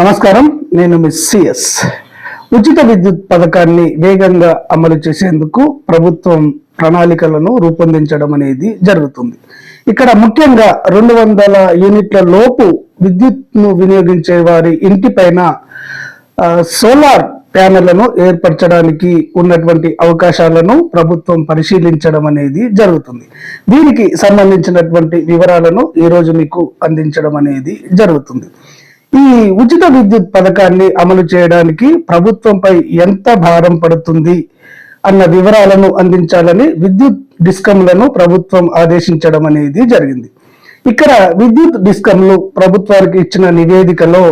నమస్కారం. నేను miss CS ఉచిత విద్యుత్ పథకాన్ని వేగంగా అమలు చేసేందుకు ప్రభుత్వం ప్రణాళికలను రూపొందించడం అనేది జరుగుతుంది. ఇక్కడ ముఖ్యంగా రెండు వందల యూనిట్ల లోపు విద్యుత్ను వినియోగించే వారి ఇంటిపైన సోలార్ ప్యానెళ్ళను ఏర్పరచడానికి ఉన్నటువంటి అవకాశాలను ప్రభుత్వం పరిశీలించడం అనేది జరుగుతుంది. దీనికి సంబంధించినటువంటి వివరాలను ఈ రోజు మీకు అందించడం అనేది జరుగుతుంది. ఈ ఉచిత విద్యుత్ పథకాన్ని అమలు చేయడానికి ప్రభుత్వంపై ఎంత భారం పడుతుంది అన్న వివరాలను అందించాలని విద్యుత్ డిస్కంలను ప్రభుత్వం ఆదేశించడం అనేది జరిగింది. ఇక్కడ విద్యుత్ డిస్కంలు ప్రభుత్వానికి ఇచ్చిన నివేదికలో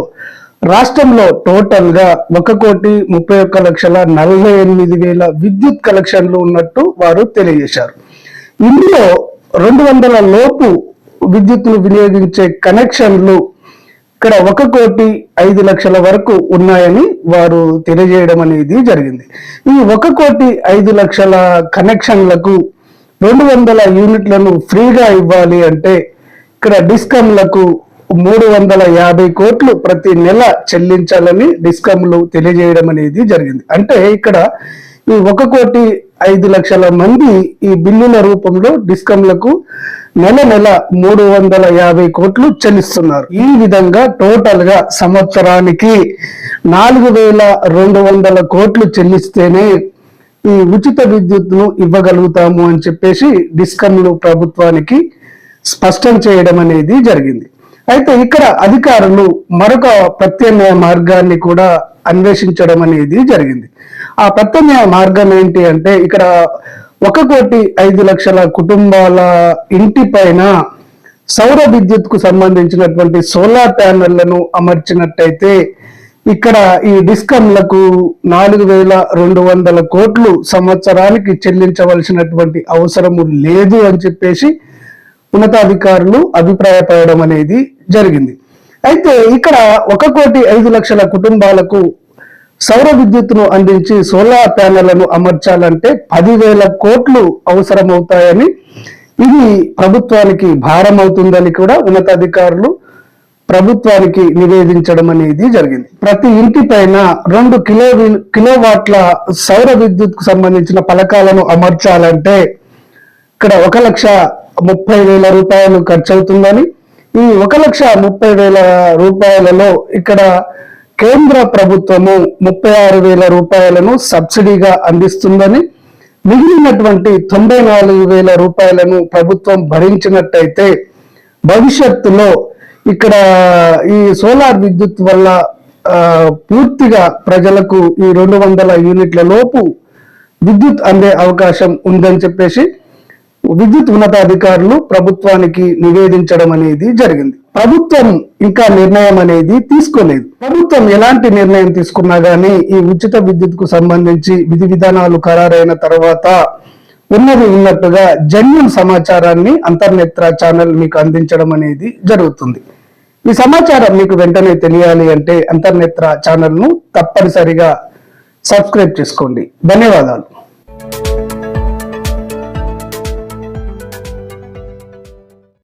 రాష్ట్రంలో టోటల్గా ఒక కోటి ముప్పై ఒక్క లక్షల నలభై ఎనిమిది వేల విద్యుత్ కలెక్షన్లు ఉన్నట్టు వారు తెలియజేశారు. ఇందులో రెండు వందల లోపు విద్యుత్ను వినియోగించే కనెక్షన్లు ఇక్కడ ఒక కోటి ఐదు లక్షల వరకు ఉన్నాయని వారు తెలియజేయడం అనేది జరిగింది. ఈ ఒక కోటి ఐదు లక్షల కనెక్షన్లకు రెండు వందల యూనిట్లను ఫ్రీగా ఇవ్వాలి అంటే ఇక్కడ డిస్కమ్లకు మూడు వందల యాభై కోట్లు ప్రతి నెల చెల్లించాలని డిస్కమ్లు తెలియజేయడం అనేది జరిగింది. అంటే ఇక్కడ ఈ ఒక కోటి ఐదు లక్షల మంది ఈ బిల్లుల రూపంలో డిస్కంలకు నెల నెల మూడు వందల యాభై కోట్లు చెల్లిస్తున్నారు. ఈ విధంగా టోటల్గా సంవత్సరానికి నాలుగు వేల రెండు వందల కోట్లు చెల్లిస్తేనే ఈ ఉచిత విద్యుత్ను ఇవ్వగలుగుతాము అని చెప్పేసి డిస్కంలు ప్రభుత్వానికి స్పష్టం చేయడం అనేది జరిగింది. అయితే ఇక్కడ అధికారులు మరొక ప్రత్యామ్నాయ మార్గాన్ని కూడా అన్వేషించడం అనేది జరిగింది. ఆ ప్రత్యామ్నాయ మార్గం ఏంటి అంటే ఇక్కడ ఒక కోటి ఐదు లక్షల కుటుంబాల ఇంటి పైన సౌర విద్యుత్కు సంబంధించినటువంటి సోలార్ ప్యానెళ్ళను అమర్చినట్టయితే ఇక్కడ ఈ డిస్కమ్లకు నాలుగు వేల రెండు వందల కోట్లు సంవత్సరానికి చెల్లించవలసినటువంటి అవసరము లేదు అని చెప్పేసి ఉన్నతాధికారులు అభిప్రాయపడడం అనేది జరిగింది. అయితే ఇక్కడ ఒక కోటి ఐదు లక్షల కుటుంబాలకు సౌర విద్యుత్తును అందించి సోలార్ ప్యానెళ్ళను అమర్చాలంటే పదివేల కోట్లు అవసరమవుతాయని ఇది ప్రభుత్వానికి భారం అవుతుందని కూడా ఉన్నతాధికారులు ప్రభుత్వానికి నివేదించడం అనేది జరిగింది. ప్రతి ఇంటి పైన రెండు కిలో కిలోవాట్ల సౌర విద్యుత్కు సంబంధించిన పలకాలను అమర్చాలంటే ఇక్కడ ఒక లక్ష ముప్పై వేల రూపాయలు ఖర్చు అవుతుందని ఈ ఒక లక్ష ముప్పై వేల రూపాయలలో ఇక్కడ కేంద్ర ప్రభుత్వము ముప్పై ఆరు వేల రూపాయలను సబ్సిడీగా అందిస్తుందని మిగిలినటువంటి తొంభై నాలుగు వేల రూపాయలను ప్రభుత్వం భరించినట్టయితే భవిష్యత్తులో ఇక్కడ ఈ సోలార్ విద్యుత్ వల్ల పూర్తిగా ప్రజలకు ఈ రెండు వందల యూనిట్ల లోపు విద్యుత్ అందే అవకాశం ఉందని చెప్పేసి విద్యుత్ ఉన్నతాధికారులు ప్రభుత్వానికి నివేదించడం అనేది జరిగింది. ప్రభుత్వం ఇంకా నిర్ణయం అనేది తీసుకోలేదు. ప్రభుత్వం ఎలాంటి నిర్ణయం తీసుకున్నా గానీ ఈ ఉచిత విద్యుత్కు సంబంధించి విధి విధానాలు ఖరారైన తర్వాత ఉన్నది ఉన్నట్టుగా జన్యున్ సమాచారాన్ని అంతర్నేత్ర ఛానల్ మీకు అందించడం అనేది జరుగుతుంది. ఈ సమాచారం మీకు వెంటనే తెలియాలి అంటే అంతర్నేత్ర ఛానల్ను తప్పనిసరిగా సబ్స్క్రైబ్ చేసుకోండి. ధన్యవాదాలు.